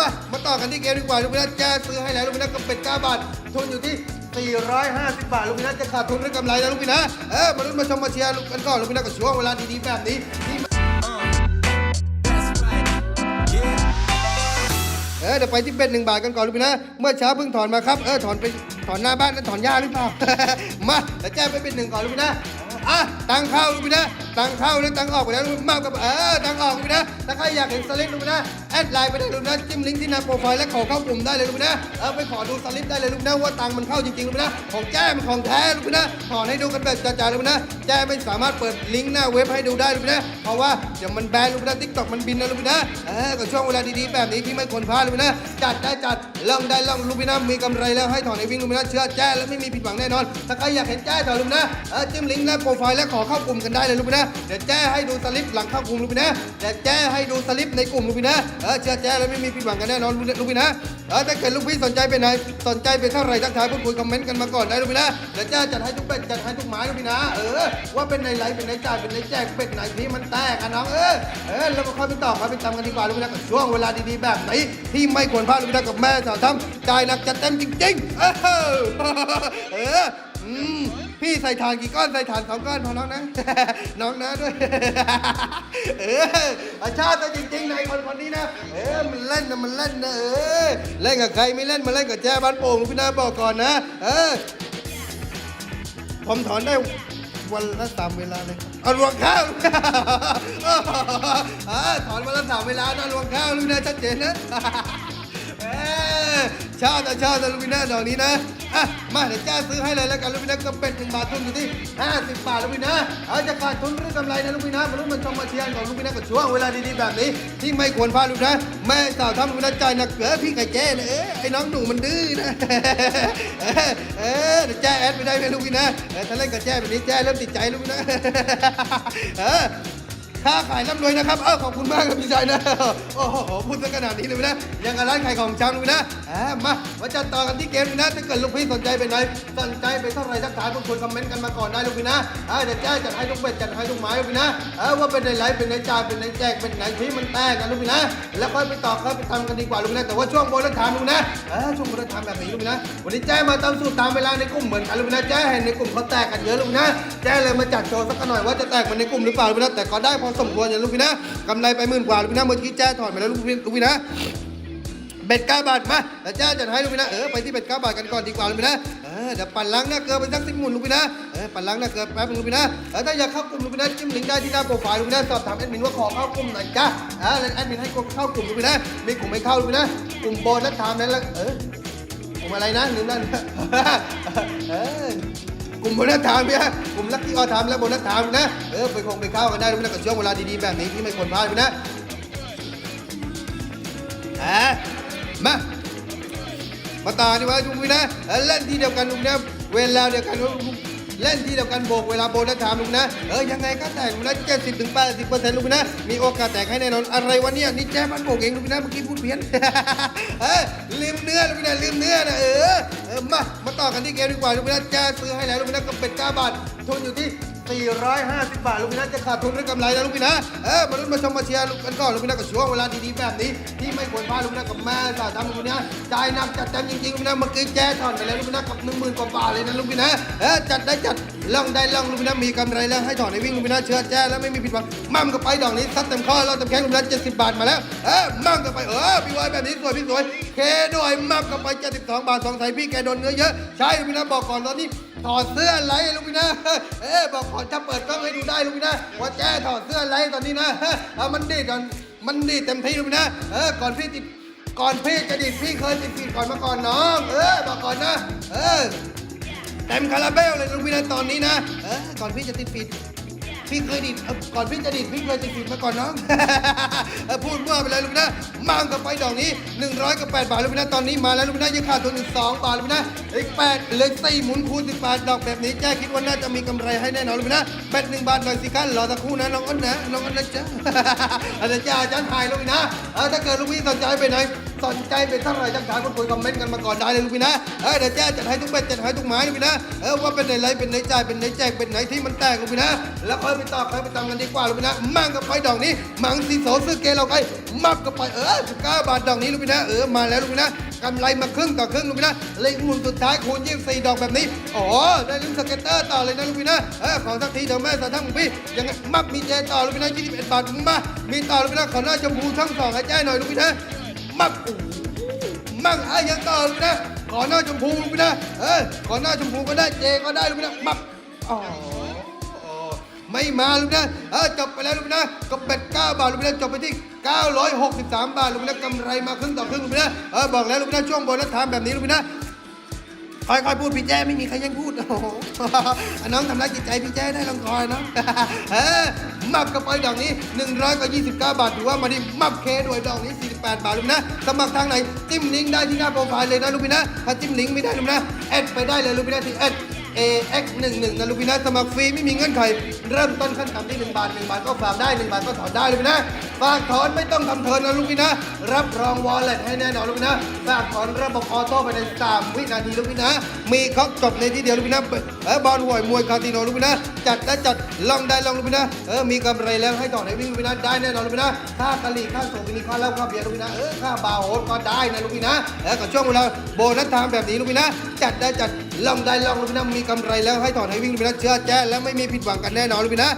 มา มาต่อกันที่เกมดีกว่าลูกพี่นะแจ้ซื้อให้แล้วลูกพี่นะก็เป็ด9บาททุนอยู่ที่ 450 บาทลูกพี่นะจะขาดทุนหรือกำไรนะลูกพี่นะเออมาลุ้นมาชมมาเชียร์กันก่อนลูกพี่นะกับช่วงเวลาดีๆแบบนี้ที่เออเดี๋ยวไปที่เป็ดหนึ่งบาทกันก่อนลูกพี่นะ เมื่อเช้าเพิ่งถอนมาครับ เออถอนไปถอนหน้าบ้านนั้นถอนหญ้าหรือเปล่า มาเดี๋ยวแจ้งไปเป็นหนึ่งก่อนลูกพี่นะ อะตังเข้าลูกพี่นะ ตังเข้าแล้วตังออกไปแล้วมากกับเออตังออกลูกพี่นะถ้าใครอยากเห็นสลิปลูกนะแอดไลน์ไปได้ลูกนะจิ้มลิงก์ที่หน้าโปรไฟล์และขอเข้ากลุ่มได้เลยลูกนะเออไปขอดูสลิปได้เลยลูกนะว่าตังมันเข้าจริงๆลูกนะของแจ้มันของแท้ลูกนะถอนให้ดูกันแบบจ่าๆลูกนะแจ้ไม่สามารถเปิดลิงก์หน้าเว็บให้ดูได้ลูกนะเพราะว่าเดี๋ยวมันแบนลูกนะทิกตอกมันบินนะลูกนะเออก็ช่วงเวลาดีๆแบบนี้ที่ไม่ควรพลาดลูกนะจัดได้จัดลองได้ลองลูกนะมีกำไรแล้วให้ถอนให้วิ่งลูกนะเชื่อแจ้แล้วไม่มีผิดหวังแน่นอนถ้าใครอยากเห็นแจ้ถอนลูกนะเออจิ้มลิงก์หน้าโปรไฟล์และขอเข้ากลุ่มกันได้เลยลูกนะเดี๋ยวแจ้ให้ดูสลิปหลังเข้ากลุ่มลูกพี่นะเดี๋ยวแจ้ให้ดูสลิปในกลุ่มลูกพี่นะเออเชื่อแจ้แล้วไม่มีผิดหวังกันแน่นอนลูกพี่นะเออถ้าเกิดลูกพี่สนใจเป็นไหนสนใจเป็นเท่าไหร่ทักทายพูดคุยคอมเมนต์กันมาก่อนได้ลูกพี่นะเดี๋ยวแจ้จัดให้ทุกเป็ดจัดให้ทุกหมาลูกพี่นะเออว่าเป็นในไลฟ์เป็นในจ่ายเป็นในแจกเป็ดไหนที่มันแตกกันน้องเออเออแล้วมาค่อยไปต่อค่อยไปตากันดีกว่าลูกพี่นะกับช่วงเวลาดีๆแบบไหนที่ไม่ควรพลาดลูกพี่นะกับแม่สาวทำใจหนักจัดเต็มจริงๆเออเอออืม พี่ใส่ถ่านกี่ก้อนใส่ถ่านสองก้อนพอน้องนะ น้องนะด้วย เอออาชาติจริงๆในคนคนนี้นะ เออมันเล่นนะมันเล่นนะเออเล่นกับใครไม่เล่นมาเล่นกับแจ้บ้านโป่งพี่นาบอกก่อนนะ เออ ผมถอนได้วันละสามเวลาเลยเอารวงข้าวเออถอนวันละสามเวลานะรวงข้าวลูกนะชัดเจนนะ ชอบนะชอบนะลูกพี่นะดอกนี้นะอะมาเดี๋ยวจ้าซื้อให้เลยแล้วกันลูกพี่นะก็เป็นหนึ่งบาททุนอยู่ที่50บบาทลูกพี่นะเอาจะขาดทุนหรือกำไรนะลูกพี่นะมาลุ้นมันชมมาเชียร์ของลูกพี่นะกับช่วงเวลาดีๆแบบนี้ที่ไม่ควรพลาดลูกนะแม่สาวทำลูกพี่นะใจนักเกลือพี่ไก่แจ้นะเออไอ้น้องหนูมันดื้อนะเออเดี๋ยวแจ้แอดไปได้ไหมลูกพี่นะเออถ้าเล่นกับแจ้แบบนี้แจ้เริ่มติดใจลูกพี่นะเออ ค้าขายร่ำรวยนะครับเออขอบคุณมากครับพี่ชายนะ โอ้โหพูดซะขนาดนี้เลยนะ ยังกับร้านขายของชำเลยนะอ่ามามาจัดต่อกันที่เกมนะ ถ้าเกิดลูกพี่สนใจเป็นไหนสนใจไปเท่าไรทักทายพวกคุณคอมเมนต์กันมาก่อนได้ลูกพี่นะอ่าเดี๋ยวแจ้จัดให้ลูกเป็ดจัดให้ลูกหมายลูกพี่นะเออว่าเป็นในไลฟ์เป็นในจ่ายเป็นในแจกเป็นไหนที่มันแตกกันลูกพี่นะ แล้วค่อยไปต่อค่อยไปทำกันดีกว่าลูกพี่นะแต่ว่าช่วงโบนัสไทม์ลูกนะเออช่วงโบนัสไทม์แบบนี้ลูกพี่นะ วันนี้แจ้มาตามสูตรตามเวลาในกลุ่มเหมือนกันลูกพี่นะแจ้เห็นในกลุ่มเขาแตกกันเยอะลูกพี่นะแจ้เลยมาจัดโชว์สักหน่อยว่าจะแตกเหมือนในกลุ่มหรือเปล่าลูกพี่นะแต่ก็ได้พอสมควรอย่างลูกพี่นะกำไรไปหมื่นกว่าลูกพี่นะเมื่อกี้แจ้ถอดมาแล้วลูกพี่ลูกพี่นะเบ็ดเก้าบาทมาแล้วเจ้จะให้ลูกพี่นะเออไปที่เบ็ดเก้าบาทกันก่อนดีกว่าลูกพี่นะเออเดี๋ยวปั่นล้างหน้าเกลือไปสักสิบหมุนลูกพี่นะเออปั่นล้างหน้าเกลือแป๊บนึงลูกพี่นะเออถ้าอยากเข้ากลุ่มลูกพี่นะจิ้มลิงก์ได้ที่หน้าโปรไฟล์ลูกพี่นะสอบถามแอดมินว่าขอเข้ากลุ่มหน่อยจ้าอ่าแล้วแอดมินให้เข้ากลุ่มลูกพี่นะมีกลุ่มไม่เข้าลูกพี่นะกลุ่มโบนัสไทม์นั้นแล้วเออกลุ่มอะไรนะลืมนั่นเออ กลุ่มโบนัสถามเนี่ยกลุ่มลักกี้ออทามและโบนัสถามนะ เออไปคงไปเข้ากันได้ด้วยนะกับช่วงเวลาดีๆแบบนี้ที่ไม่ควรพลาดลูกพี่นะอะมามาต่อดีกว่าลุงวินะเออเล่นที่เดียวกันลุงนะเวลาเดียวกันลุง เล่นที่เดียวกันโบกเวลาโบนัสถามลุงนะ เออยังไงก็แตกลุงนะเจ็ดสิบถึงแปดสิบเปอร์เซ็นต์ลุงนะ มีโอกาสแตกให้แน่นอนอะไรวะเนี่ยนี่แจ้มันโบกเองลุงนะเมื่อกี้พูดเพี้ยนเออลืมเนื้อลุงนะลืมเนื้อนะเออเออมามาต่อกันที่เกมดีกว่าลุงนะแจ้ซื้อให้แล้วลุงนะก็เป็นเก้าบาททุนอยู่ที่ 450 บาท ลูกพี่นะจะขาดทุนหรือกำไรนะลูกพี่นะ เออมาลุ้นมาชมมาเชียร์กันก่อนลูกพี่นะกับช่วงเวลาดีๆแบบนี้ ที่ไม่ควรพลาดลูกพี่นะกับแม่สาวทำลูกพี่นะจ่ายนักจัดเต็มจริงๆลูกพี่นะเมื่อกี้แจ้ถอนไปแล้วลูกพี่นะกับหนึ่งหมื่นกว่าบาทเลยนะลูกพี่นะเออจัดได้จัดล่องได้ล่องลูกพี่นะมีกำไรแล้วให้ถอนให้วิ่งลูกพี่นะเชื่อแจ้แล้วไม่มีผิดหวังมั่มก็ไปดอกนี้ซัดเต็มข้อเราเต็มแข้งลูกพี่นะ70 บาทมาแล้วเออมั่มก็ไปเออพี่วอยแบบนี้สวยพี่สวยเคด้วยมั่มก็ไป72บาทสงสายพี่แกโดนเนื้อเยอะใช่ลูกพี่นะบอกก่อนตอนนี้ ถอดเสื้ออะไรลูกพี่นะเอ๊บอกก่อนจะเปิดกล้องให้ดูได้ลูกพี่นะว่าแจ้ถอดเสื้ออะไรตอนนี้นะเอามันดีดก่อนมันดีดเต็มที่ลูกพี่นะเออก่อนพี่ติดก่อนพี่จะดีดพี่เคยติดฟีดก่อนมาก่อนน้องเออบอกก่อนนะเออเต็มคาราเบลเลยลูกพี่นะตอนนี้นะเออก่อนพี่จะติดฟีด พี่เคยดีดก่อนพี่จะดีดพี่เคยติดฟีดมาก่อนน้อง พูดมั่วไปเลยลูกนะมังกับไปดอกนี้ 100กับ8บาทลูกนะตอนนี้มาแล้วลูกพี่นะยังขาดทุนอีก2บาทลูกนะอีก8เลยสี่หมุนคูณ18ดอกแบบนี้แจ้คิดว่าน่าจะมีกำไรให้แน่นอนลูกนะแปดหนึ่งบาทหน่อยสิครับรอสักครู่นะน้องอ้นนะน้องอ้นนะจ๊ะอาจารย์จ้าอาจารย์ถ่ายลูกนะถ้าเกิดลูกพี่สนใจไปไหน สนใจเป็นเท่าไหร่ทักทายพูดคุยคอมเมนต์กันมาก่อนได้เลยลูกพี่นะเออเดี๋ยวแจ้จัดให้ทุกเบ็ดจัดให้ทุกหมายลูกพี่นะเออว่าเป็นไหนไรเป็นไหนจ่ายเป็นไหนแจกเป็นไหนที่มันแตกลูกพี่นะแล้วค่อยไปต่อค่อยไปตามกันดีกว่าลูกพี่นะมั่งกับไปดอกนี้ มังสีโสซื้อเกเราไอ้มักกับไปเออ19บาทดอกนี้ลูกพี่นะเออมาแล้วลูกพี่นะกำไรมาครึ่งต่อครึ่งลูกพี่นะเลขหมุนสุดท้ายคูณ24ดอกแบบนี้อ๋อได้ลุ้นสเก็ตเตอร์ต่อเลยนะลูกพี่นะเออขอสักทีเดี๋ยวแม่สาทั้งพี่ยังมักมีเจต่อลูกพี่นะ21บาทมามีต่อลูกพี่นะขอหน้าชมพูช่องสองให้แจ้หน่อยลูกพี่นะ มั่งอ้โหมักไอ้ยังต่อลูกพี่นะ ขอหน้าชมพูลูกพี่นะ เออ ขอหน้าชมพูก็ได้ เจก็ได้ลูกพี่นะ มั่งอ๋อไม่มาลูกนะ เออจบไปแล้วลูกนะก็เป็ด9บาทลูกนะจบไปที่ 963 บาทลูกนะกำไรมาครึ่งต่อครึ่งลูกนะ เออบอกแล้วลูกนะช่วงบนัสไทม์แบบนี้ลูกนะ ค่อยๆพูดพี่แจ้ไม่มีใครยังพูดโอ้โหน้องทำร้ายจิตใจพี่แจ้ได้ลองคอยเนาะเออมับกระป๋อยดอกนี้ 129 บาทถือว่ามาดิมับเคด้วยดอกนี้ 48 บาทลูกนะสมัครทางไหนจิ้มลิงก์ได้ที่หน้าโปรไฟล์เลยนะลูกพี่นะถ้าจิ้มลิงก์ไม่ได้ลูกนะแอดไปได้เลยลูกพี่นะที่แอด AX 1 1นะลูกพี่นะสมัครฟรีไม่มีเงื่อนไข เริ่มต้นขั้นต่ำที่ 1 บาท 1 บาทก็ฝากได้ 1 บาทก็ถอนได้ลูกพี่นะฝากถอนไม่ต้องทำเทินนะลูกพี่นะ รับรองวอลเล็ตให้แน่นอนลูกพี่นะฝากถอนระบบออโต้ไปใน3วินาทีลูกพี่นะ มีครบจบในที่เดียวลูกพี่นะเออบอลหวยมวยคาสิโนลูกพี่นะ จัดและจัดลองได้ลองลูกพี่นะเออมีกำไรแล้วให้ต่อในวิ่งลูกพี่นะได้แน่นอนลูกพี่นะค่ากะหรี่ค่าส่งมินิค่าเหล้าค่าเบียร์ลูกพี่นะเออค่าบาร์โฮสก็ได้นะลูกพี่นะเออกับช่วงเวลาโบนัสทม์แบบนี้ลูกพี่นะ จัดได้จัด ลองได้ลองลูกพี่นะมีกำไรแล้วให้ถอนให้วิ่งลูกพี่นะเชื่อแจ้แล้วไม่มีผิดหวังกันแน่นอนลูกพี่นะ